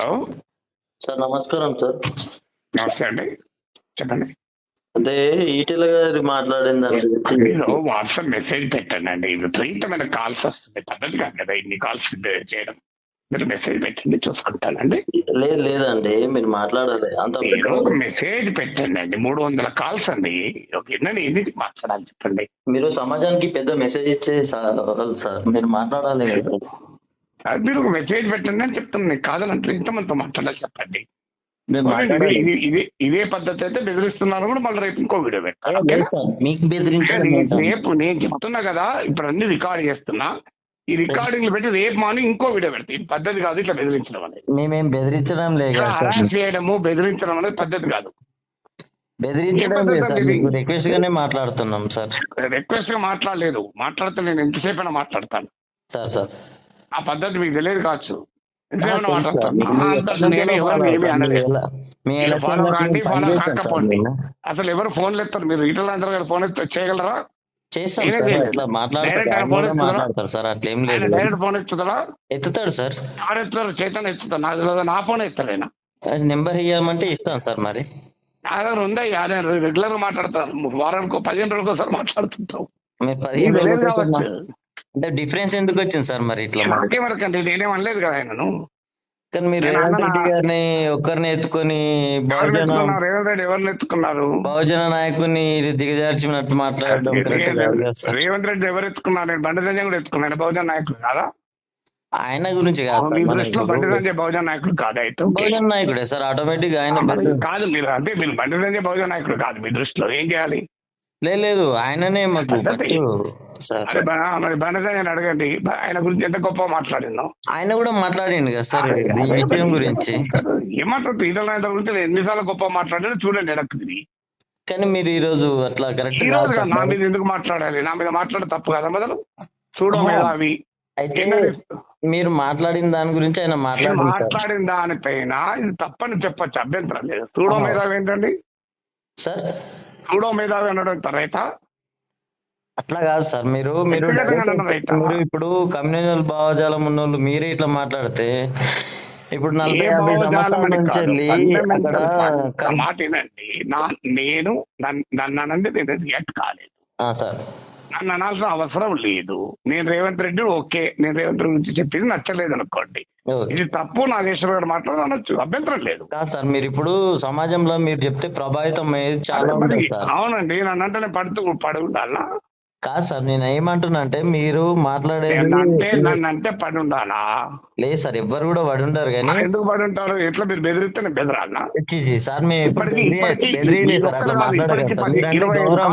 Hello. Sir నమస్కారం sir. నమస్తే అండి. చెప్పండి. అదే ఈటెల గారి గురించి మీరు వాట్సాప్ మెసేజ్ పెట్టండి. అండి విపరీతమైన కాల్స్ వస్తుంది పద్ధతి కాదు కదా ఇన్ని కాల్స్ చేయడం. మీరు మెసేజ్ పెట్టండి చూసుకుంటానండి. లేదు లేదండి. మీరు మాట్లాడాలి. అంత మెసేజ్ పెట్టండి. అండి మూడు వందల కాల్స్ అండి. ఎన్ని ఎన్ని మాట్లాడాలి చెప్పండి. మీరు సమాజానికి పెద్ద మెసేజ్ ఇచ్చే సార్ సార్ మీరు మాట్లాడాలి మీరు ఒక మెసేజ్ పెట్టండి అని చెప్తాను నేను కాదనంటే ఇంతమందితో మాట్లాడాలి చెప్పండి. ఇదే ఇది పద్ధతి అయితే బెదిరిస్తున్నారు కూడా మళ్ళీ రేపు ఇంకో వీడియో రేపు నేను చెప్తున్నా కదా ఇప్పుడు అన్ని రికార్డ్ చేస్తున్నా. ఈ రికార్డింగ్లు పెట్టి రేపు మార్నింగ్ ఇంకో వీడియో పెడతా. ఇది పద్ధతి కాదు ఇట్లా బెదిరించడం అనేది. మేమేం బెదిరించడం లేదు. హరాస్ చేయడము బెదిరించడం అనేది పద్ధతి కాదు. బెదిరించడం రిక్వెస్ట్ గానే మాట్లాడుతున్నాం సార్. రిక్వెస్ట్గా మాట్లాడలేదు. మాట్లాడితే నేను ఎంతసేపు అయినా మాట్లాడతాను. Sir sir. ఆ పద్ధతి మీకు తెలియదు కావచ్చు. ఎంతసేపు అయినా తెలుసు సార్. మాట్లాడతాను మీకు ఆ, మీ అంత ఎక్కడి నుంచో నేనే ఎవరిని ఏమీ మీ అనలేదు. ఎలా- మీ మీరు ఎలక్షన్ follow లో కాండి, మేము follow పనిచేస్తాం సార్ కాకపోండి. మేము. అసలు ఎవరు ఫోన్లు ఎత్తారు మీరు ఈటల అందరూ గారు ఫోన్ ఎత్తారు చేయగలరా? చేస్తాం సార్. అట్లా మాట్లాడతారు సార్. అట్లేం ఆయన లేదు. డైరెక్ట్ ఫోన్ ఎత్తుతారా ఎత్తుతాడు సార్. ఎవరు ఎత్తుతారు? చైతన్య ఎత్తుతారు నాకు తెలియదు నా ఫోన్ ఎత్తారు ఆయన. నెంబర్ ఇవ్వమంటే ఇస్తాం సార్ మరి. నా దగ్గర ఉందా నేను రెగ్యులర్గా మాట్లాడతాను వారానికి పదిహేను రోజులకు ఒకసారి మాట్లాడుతుంటాం అంటే డిఫరెన్స్ ఎందుకు వచ్చింది సార్ మరి ఇట్లా? నాకే వరకు అండి నేనేం అనలేదు కదా ఆయనను. కానీ మీరు రేవంత్ రెడ్డి గారిని ఒక్కరిని ఎత్తుకొని బహుజన రేవంత్ రెడ్డి ఎవరిని ఎత్తుకున్నారు? బహుజన నాయకుని దిగజార్చినట్టు మాట్లాడడం రేవంత్ రెడ్డి ఎవరు ఎత్తుకున్నారు? నేను బండి సంజయ్ కూడా ఎత్తుకున్నాను. బహుజన నాయకుడు కాదా? ఆయన గురించి కాదు బండి సంజయ్ బహుజన నాయకుడు కాదా అయితే. బహుజన నాయకుడే సార్. ఆటోమేటిక్ ఆయన కాదు మీరు అంటే మీరు బండి సంజయ్ బహుజన నాయకుడు కాదు మీ దృష్టిలో. ఏం చేయాలి? లేదు ఆయననే మాకు పద్ధతి. First sir. అరే బ- మరి బండి సంజయ్ అడగండి. ఆయన గురించి ఎంత గొప్ప మాట్లాడిందో. ఆయన కూడా మాట్లాడిండు కదా సార్. ఈ విషయం గురించి. ఈటల నాయకుల గురించి ఎన్నిసార్లు గొప్ప మాట్లాడారు చూడండి వెనక్కి తిరిగి. కానీ మీరు ఈ రోజు అట్లా కరెక్ట్ ఈ రోజు కాదు, నా మీద ఎందుకు మాట్లాడాలి? నా మీద మాట్లాడే తప్పు కదా మొదలు? చూడడం మేధావి అయితే? మీరు మాట్లాడిన దాని గురించి ఆయన నేను మాట్లాడింది సార్. మాట్లాడిన దానిపైన ఇది తప్పని చెప్పచ్చు అభ్యంతరం లేదు. చూడో ఆ. మేధావి ఏంటండి? సార్. చూడో మేధావి అనడం రైతా. అట్లా కాదు సార్. మీరు మీరు? మీరు ఇప్పుడు కమ్యూనల్ భావజాలం ఉన్నోళ్ళు మీరే ఇట్లా మాట్లాడితే ఇప్పుడు నలభై యాభై సంవత్సరాల మాట నా నేను నన్ను అనంది నేను రియాక్ట్ కాలేదు. సార్. నన్ను అనాల్సిన అవసరం లేదు. నేను రేవంత్ రెడ్డి ఓకే. నేను రేవంత్ రెడ్డి గురించి చెప్పింది నచ్చలేదు అనుకోండి. ఇది తప్పు నాగేశ్వర గారు మాట్లాడదు అనొచ్చు. అభ్యంతరం లేదు. కాదు సార్ మీరు ఇప్పుడు సమాజంలో మీరు చెప్తే ప్రభావితం చాలా అవునండి నన్ను అంటే నేను పడుతూ పడి ఉండాలా కాదు సార్ నేను ఏమంటున్నా అంటే మీరు మాట్లాడేది అంటే నన్ను అంటే పడి ఉండాలా లేదు సార్ ఎవ్వరు కూడా పడి ఉండరు కానీ ఎందుకు పడి ఉంటారు ఎట్లా మీరు బెదిరిస్తే నేను సార్ మేము ఎప్పుడు ఇప్పటికీ- ఇప్పటికీ బెదిరియలేదు సార్ అట్లా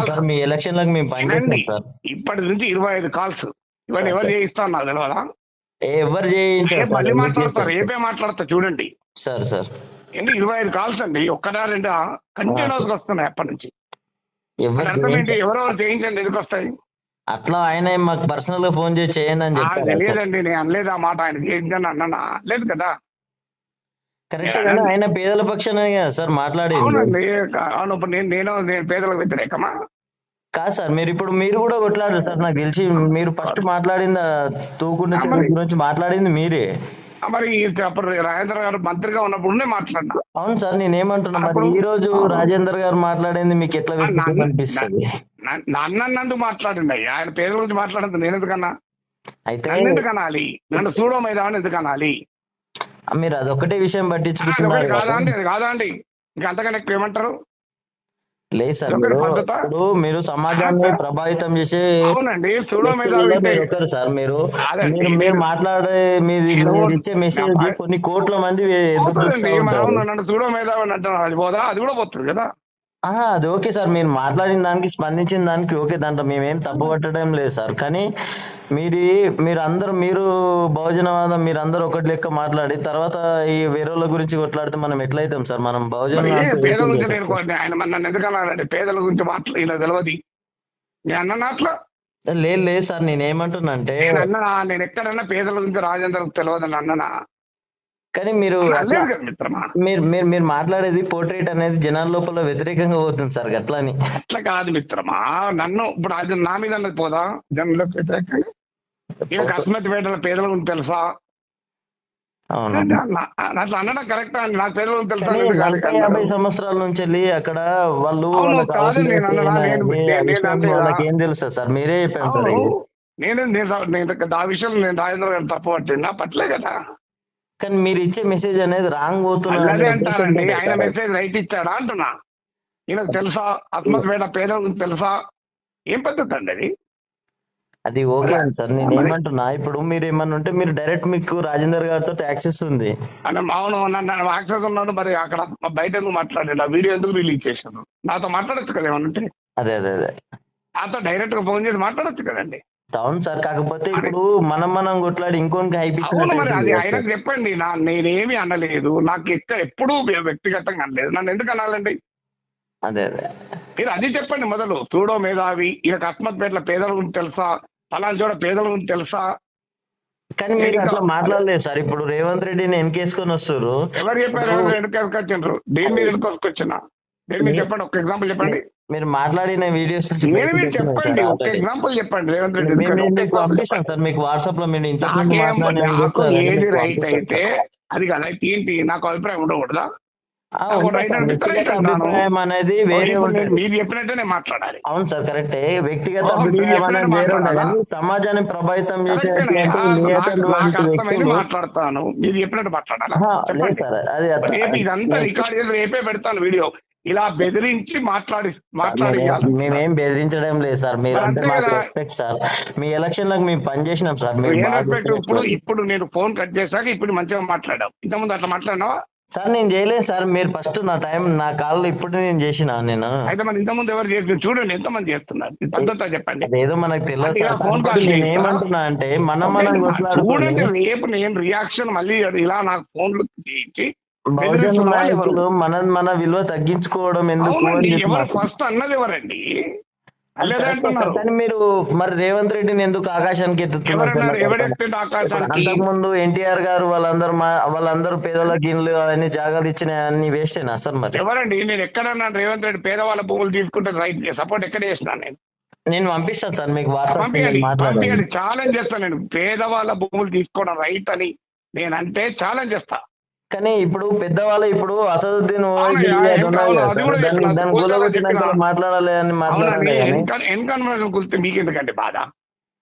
సార్. మీ ఎలక్షన్లకు మేము పనిచేస్తాం సార్. ఇప్పటి నుంచి ఇరవై ఐదు కాల్స్. ఇవన్నీ ఎవరు నాకు తెలియదా ఏ, ఎవరు చేయించారు మళ్ళీ మాట్లాడతారు. రేపే మాట్లాడతా చూడండి. Sir sir. ఏంటి ఇరవై ఐదు కాల్స్ అండి ఒక్కడా రెండా? కంటిన్యూస్గా వస్తున్నాయి అప్పటి నుంచి. ఎవరు చేయించండి ఎందుకు వస్తాయి? అట్లా ఆయన మాకు పర్సనల్గా ఫోన్ చేసి చేయండి అని నాకు చెప్పారు తెలియదండి నేను అనలేదు ఆ మాట. ఆయన చేయించండి అన్నానా? లేదు కదా. కరెక్ట్ గానే ఆయన పేదల పక్షానే కదా సార్ మాట్లాడేది. అవును ఇప్పుడు నేను నేను నేను పేదలకు వ్యతిరేకమా? కాదు సార్ మీరు ఇప్పుడు మీరు కూడా కొట్లాడారు సార్ నాకు తెలిసి. మీరు ఫస్ట్ మాట్లాడింది? తూకుండా గురించి మాట్లాడింది మీరే. మరి అప్పుడు రాజేంద్ర గారు మంత్రిగా ఉన్నప్పుడు మాట్లాడినా. అవును సార్ నేను ఏమంటున్నా మరి ఈ రోజు రాజేందర్ గారు మాట్లాడింది మీకు ఎట్లా అనిపిస్తుంది నన్ను- నన్ను నందు మాట్లాడింది ఆయన పేదల గురించి మాట్లాడదు నేను ఎందుకన్నా అయితే ఎందుకు అనాలి నన్ను చూడో మైదాన్ని ఎందుకు అనాలి మీరు అదొక్కటే విషయం పట్టించుకుంటున్నారు ఒకటి కాదా. కదా. అండి? అది కాదా అండి? ఇంకా అంతకన్నా ఏమంటారు? లేదు సార్? ఇప్పుడు మీరు సమాజాన్ని ప్రభావితం చేసే ఒకరు సార్ మీరు. మీరు మాట్లాడే మీరు ఇచ్చే మెసేజ్ కొన్ని కోట్ల మంది చూడో మేధావి అంటారు అది పోదా? అది కూడా పోతుంది కదా? అది ఓకే సార్. మీరు మాట్లాడిన దానికి స్పందించిన దానికి ఓకే దాంట్లో మేమేం తప్పు పట్టడం లేదు సార్. కానీ మీరు మీరు అందరూ మీరు బహుజనవాదం మీరు అందరూ ఒకటి లెక్క మాట్లాడి తర్వాత ఈ వేరేళ్ళ గురించి కొట్లాడితే మనం ఎట్లయితాం సార్? మనం బహుజన అంటే పేదల గురించి ఆయన నన్ను పేదల మాట్లా ఇలా తెలియదు అన్న అట్లా లేదు లేదు సార్. నేను ఏమంటున్నా అంటే నేను అన్నా నేను ఎక్కడన్నా పేదల గురించి రాజేంద్రకు తెలియదు అని అన్ననా? కానీ మీరు మీరు మీరు మీరు మాట్లాడేది పోర్ట్రేట్ అనేది జనాల లోపల వ్యతిరేకంగా పోతుంది సార్ అట్లా అని. అట్లా కాదు మిత్రమా. నన్ను ఇప్పుడు అది నా మీద అన్నది పోదా? జనంలోకి వ్యతిరేకంగా? ఈయన కస్మతి పేదల పేదల గురించి తెలుసా? అట్లా అనడం కరెక్టా? అండి నాకు పేదలకు తెలుసా. యాభై సంవత్సరాల నుంచి వెళ్ళి అక్కడ వాళ్ళు ఏం తెలుసా సార్ మీరే చెప్పారు. నేను నేను ఆ విషయంలో నేను రాజేంద్ర గారు తప్పు పట్టినా పట్టలే కదా. కానీ మీరు ఇచ్చే మెసేజ్ అనేది రాంగ్ పోతున్నారు ఉద్దేశంతోనే ఆయన. మెసేజ్ రైట్ ఇచ్చాడా అంటున్నా. ఈయనకు తెలుసా? ఆత్మస్వేట పేదలకు తెలుసా? ఏం పద్ధతి అండి అది? అది ఓకే అండి సార్. నేను ఏమంటున్నా ఇప్పుడు మీరు ఏమన్నా ఉంటే మీరు డైరెక్ట్ మీకు రాజేందర్ గారితో యాక్సెస్ ఉంది అవును నన్ను యాక్సెస్ ఉన్నాడు మరి అక్కడ బయట ఎందుకు మాట్లాడాడు ఆ వీడియో ఎందుకు రిలీజ్ చేశాను నాతో మాట్లాడొచ్చు కదా ఏమన్నా ఉంటే? అదే అదే అదే. నాతో డైరెక్ట్గా ఫోన్ చేసి మాట్లాడొచ్చు కదండి. అవును సార్ కాకపోతే ఇప్పుడు మనం మనం కొట్లాడి ఇంకోనికి ఆయనకు చెప్పండి. నా నేనేమి అనలేదు. నాకు ఎక్కడ ఎప్పుడూ వ్యక్తిగతంగా అనలేదు. నన్ను ఎందుకు అనాలండి? అదే అదే. మీరు అది చెప్పండి మొదలు. సూడో మేధావి ఈయనకు అస్మత్పేటల పేదల గురించి తెలుసా? పలానా చోట పేదల గురించి తెలుసా? కానీ మీరు ఇంకా- అట్లా మాట్లాడలేదు సార్. ఇప్పుడు రేవంత్ రెడ్డిని వెనకేసుకొని వస్తారు ఎవరు చెప్పారు? ఎవరు ఎన్నికేసుకొచ్చిండ్రు? దేని మీద ఎన్నికేసుకొచ్చిన మీద చెప్పండి ఒక ఎగ్జాంపుల్ చెప్పండి. మీరు మాట్లాడిన వీడియోస్ మీరు చెప్పండి ఒక ఎగ్జాంపుల్ చెప్పండి రేవంత్ రెడ్డి మేము ఎందుకని? మీకు పంపిస్తాం సార్ మీకు వాట్సాప్లో మీరు అవన్నీ ఏది రైట్ అయితే. అది కదా ఏంటి? నాకు అభిప్రాయం ఉండకూడదా. అభిప్రాయం అనేది వేరే ఉంటుంది. మీరు చెప్పినట్టే మాట్లాడాలి. అవును సార్ కరెక్టే. వ్యక్తిగత మీరు అభిప్రాయం అనేది వేరే ఉంటుంది సమాజాన్ని ప్రభావితం వ్యక్తులు. మాట్లాడతాను. మీరు చెప్పినట్టు మాట్లాడాలా? సార్ అది రేపు ఇదంతా రికార్డ్ చేసి రేపే పెడతాను వీడియో. ఇలా బెదిరించి మాట్లాడి మాట్లాడి మేమేం- బెదిరించడం లేదు సార్. మీరు అంటే మాకు. Respect sir. మీ ఎలక్షన్లకు మేము పని చేసినాం సార్. మీరు ఇప్పుడు. ఇప్పుడు నేను ఫోన్ కట్ చేశాక ఇప్పుడు మంచిగా మాట్లాడావు. ఇంతకుముందు అట్లా మాట్లాడినావా? సార్ నేను చేయలేదు సార్. మీరు ఫస్ట్ నా టైం నా కాల్ ఇప్పుడు నేను చేసిన నేను. అయితే మరి ఇంతకుముందు ఎవరు చేసి చూడండి ఎంతమంది చేస్తున్నారు? పద్ధతి చెప్పండి. అదేదో మనకు తెలియదు నేను? ఏమంటున్నా అంటే మనం మనం చూడండి రేపు నేను రియాక్షన్ మళ్ళీ ఇలా నాకు ఫోన్లు చేయించి నాయకులు మన మన విలువ తగ్గించుకోవడం ఎందుకు ఫస్ట్ అన్నది ఎవరండి మీరు మరి రేవంత్ రెడ్డిని ఎందుకు ఆకాశానికి ఎత్తుతున్నారు ముందు ఎన్టీఆర్ గారు వాళ్ళందరూ వాళ్ళందరూ పేదలకు ఇల్లు అవన్నీ జాగాలు ఇచ్చిన అన్ని వేస్టేనా సార్ మరి? ఎవరండి? నేను ఎక్కడన్నా రేవంత్ రెడ్డి పేదవాళ్ళ భూములు తీసుకుంటే రైట్ సపోర్ట్ ఎక్కడ చేసినా నేను. నేను పంపిస్తాను సార్ మీకు వాట్సాప్ ఛాలెంజ్ చేస్తాను నేను. పేదవాళ్ళ భూములు తీసుకోవడం రైట్ అని నేను అంటే ఛాలెంజ్ చేస్తా. కానీ ఇప్పుడు పెద్దవాళ్ళు ఇప్పుడు అసదుద్దీన్ చెప్పినా. మాట్లాడాలి మీకు ఎందుకండి బాధ?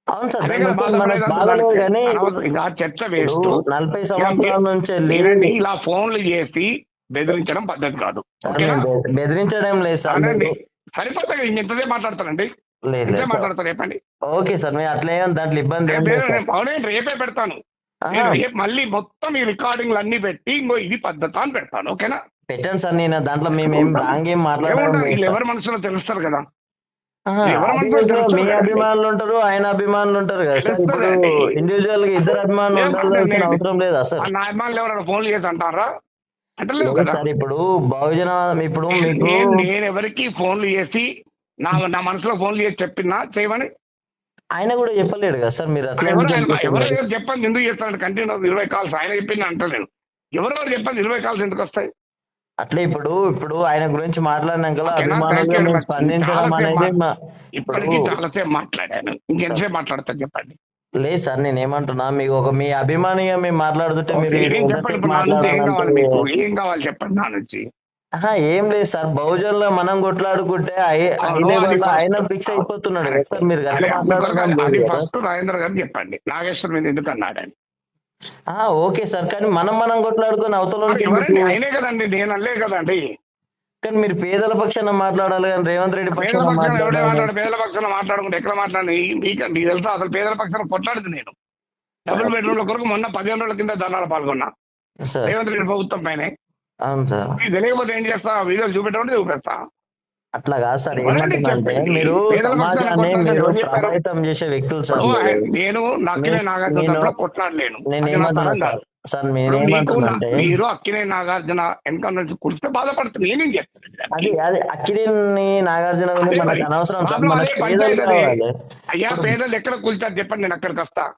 అవును సార్. కానీ చర్చ వేస్ట్. నలభై సంవత్సరాల నుంచి ఇలా ఫోన్లు చేసి బెదిరించడం పద్ధతి కాదు. బెదిరించడం లేదు సార్ సరిపోతుంది ఇంతదే మాట్లాడతానండి. మాట్లాడతారు రేపండి ఓకే సార్ మీరు అట్లా దాంట్లో ఇబ్బంది రేపే పెడతాను. మళ్ళీ మొత్తం ఈ రికార్డింగ్లు అన్ని పెట్టి ఇంకో ఇది పద్ధతి అని పెడతాను ఓకేనా? పెట్టండి సార్ నేను దాంట్లో మేమేం రాంగ్ ఏం సార్. ఎవరి మనసులో తెలుస్తారు కదా? మీ. అభిమానులు ఉంటారు ఆయన అభిమానులు ఉంటారు కదా సార్. ఇప్పుడు. ఇండివిజువల్గా ఇద్దరు అభిమానులు ఉండాల్సిన. అవసరం లేదా సార్? నా అభిమానులు ఎవరైనా ఫోన్లు చేసి అంటారా? అంటే సార్ ఇప్పుడు బహుజన ఇప్పుడు నేను ఎవరికి ఫోన్లు చేసి నా నా మనసులో ఫోన్లు చేసి చెప్పినా చేయమని? ఆయన కూడా చెప్పలేడు కదా సార్ మీరు ఎవరు ఎవరు? ఎవరు చెప్పండి ఎందుకు చేస్తారంటే కంటిన్యూ ఇరవై కాల్స్. ఆయన చెప్పింది అంటలేను ఎవరెవరు చెప్పండి ఇరవై కాల్స్ ఎందుకు వస్తాయి? అట్లా ఇప్పుడు ఇప్పుడు ఆయన గురించి మాట్లాడినాక? అభిమానులు. స్పందించడం అనేది ఇప్పటికీ ఇప్పుడు చాలాసేపు మాట్లాడాను. ఇంకెంతసేపు మాట్లాడతాను చెప్పండి. లేదు సార్ నేను ఏమంటున్నా మీకు ఒక మీ అభిమానిగా మేము మాట్లాడుతుంటే మీరు ఏం కావాలి మీకు? ఏం కావాలి చెప్పండి నా నుంచి? ఏం లేదు సార్. బహుజన్లో మనం కొట్లాడుకుంటే. ఆయన ఫిక్స్ అయిపోతున్నాడు కదా సార్ మీరు. ఫస్ట్ రాజేంద్ర గారు చెప్పండి. నాగేశ్వర్ మీద ఎందుకు అన్నాడని ఆ, ఓకే సార్ కానీ మనం మనం కొట్లాడుకుని అవతల ఆయనే కదండి నేను అల్లే కదండి. కానీ మీరు పేదల పక్షాన మాట్లాడాలి కానీ రేవంత్ రెడ్డి పక్షాన మాట్లాడాలి మాట్లాడు? పేదల పక్షాన మాట్లాడుకుంటే ఎక్కడ మాట్లాడి మీకు మీకు తెలుసా? అసలు పేదల పక్షాన కొట్లాడింది నేను. డబుల్ బెడ్రూమ్ల కొరకు మొన్న పదిహేను రోజుల కింద ధర్నాలు పాల్గొన్నా. రేవంత్ రెడ్డి ప్రభుత్వం పైన. అవును సార్. తెలియకపోతే ఏం చేస్తా? వీడియోలు చూపెట్టమంటే చూపెడతా. అట్లా కాదు సార్. చెప్పండి? మీరు సమాజాన్ని మీరు? ప్రభావితం చేసే వ్యక్తులు సార్. నేను నక్కినే నేను- నాగార్జున నేను- తరపున కొట్లాడలేను. నేను అది నా ఏమంటున్నా తరం సార్. సార్ ఇప్పుడు నేను మీకు ఏమంటున్నా నా- అంటే మీరు అక్కినే నాగార్జున వెనక నుంచి కుడిస్తే బాధపడుతుంది. నేనేం చేస్తాను? అది అది అక్కినేని నాగార్జున గురించి మనకు. అనవసరం సార్. మనకు అయ్యా పేదలు ఎక్కడ కూల్చారు చెప్పండి నేను అక్కడికి వస్తా.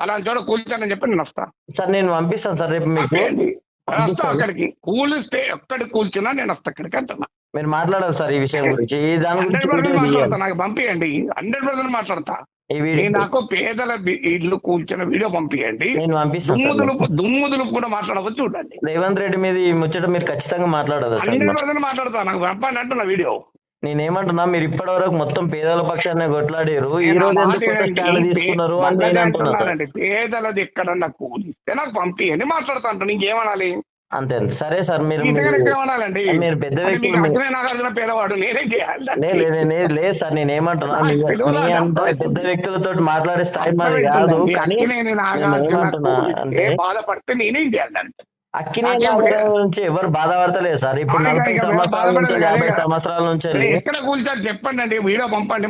అలాంటి చోట కూల్చానని చెప్పి నేను వస్తా. సార్ నేను పంపిస్తాను సార్ రేపు మీకు. వస్తా. అక్కడికి. కూలిస్తే ఎక్కడి కూల్చినా నేను వస్తా అక్కడికి అంటున్నా. మీరు మాట్లాడాలి సార్ ఈ విషయం గురించి. దాని గురించి. నాకు పంపియండి. హండ్రెడ్ పర్సెంట్ మాట్లాడతా. నాకు పేదల ఇల్లు కూల్చిన వీడియో పంపించండి నేను పంపిస్తాను దుమ్ము సార్ దులుపు దుమ్ము దులుపు కూడా మాట్లాడవచ్చు చూడండి. రేవంత్ రెడ్డి మీద ఈ ముచ్చట మీరు ఖచ్చితంగా మాట్లాడదా సార్? హండ్రెడ్ పర్సెంట్ మాట్లాడతా నాకు పంపండి అంటున్నా వీడియో. నేనేమంటున్నా మీరు ఇప్పటి వరకు మొత్తం పేదల పక్షాన్ని కొట్లాడారు ఈ రోజు? స్టాండ్ తీసుకున్నారు అని నేను. పేదలది ఎక్కడన్నా కూలిస్తే నాకు పంపియండి మాట్లాడతా అంటాను ఇంకేమనాలి అంతే. సరే సార్ మీరు మీరు- పెద్ద లే- లేదు సార్ నేను ఏమంటున్నా. పెద్ద వ్యక్తులతో మాట్లాడే స్థాయి మాది కాదు. కానీ బాధపడితే నేనేం చేయాలంటే అక్కినే నుంచి ఎవరు బాధపడతలేదు సార్. ఇప్పుడు నలభై సంవత్సరాల నుంచి యాభై. సంవత్సరాల నుంచి ఎక్కడ కూల్చారు? చెప్పండి అండి వీడియో పంపండి?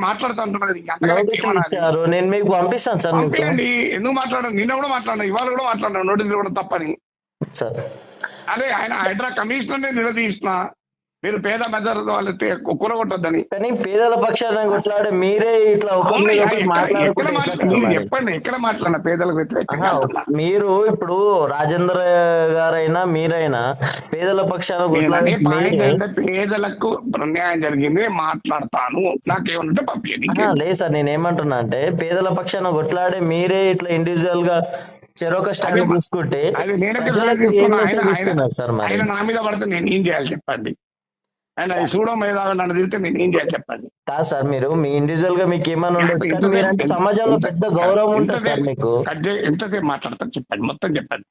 ఇచ్చారు నేను మీకు పంపిస్తాను సార్ పంపించండి ఎందుకు మాట్లాడండి నిన్న కూడా మాట్లాడినా ఇవాళ కూడా మాట్లాడినా నోటీసులు కూడా తప్పని. సార్. అదే ఆయన హైడ్రా కమిషనర్ నిలదీసిన మీరు పేద మెజర్ వాళ్ళు కూలగొట్టొద్దని. కానీ పేదల పక్షాన కొట్లాడే మీరే ఇట్లా? చెప్పండి ఎక్కడ మాట్లాడిన పేదలకు వ్యతిరేకంగా. మీరు ఇప్పుడు రాజేంద్ర గారైనా మీరైనా పేదల పక్షాన పేదలకు అన్యాయం జరిగింది మాట్లాడతాను. నాకేమంటే పంపించండి లేదు సార్ నేను ఏమంటున్నా అంటే పేదల పక్షాన కొట్లాడే మీరే ఇట్లా ఇండివిజువల్గా చెరొక స్టాండ్ తీసుకుంటే సార్ మరి? ఆయన నా మీద పడితే నేను ఏం చేయాలి చెప్పండి? ఆయన సూడో మీద నన్ను తిరిగితే నేను ఏం చేయాలి చెప్పండి కాదు సార్ మీరు మీ ఇండివిజువల్గా మీకు ఏమైనా ఉండొచ్చు మీరంటే సమాజంలో పెద్ద గౌరవం ఉంటుంది సార్ మీకు ఎంతసేపు ఎంతసేపు మాట్లాడతారు చెప్పండి మొత్తం చెప్పండి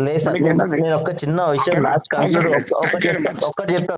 లేదు సార్ నేను ఒక చిన్న విషయం. Last okay. ఒకటి చెప్తాను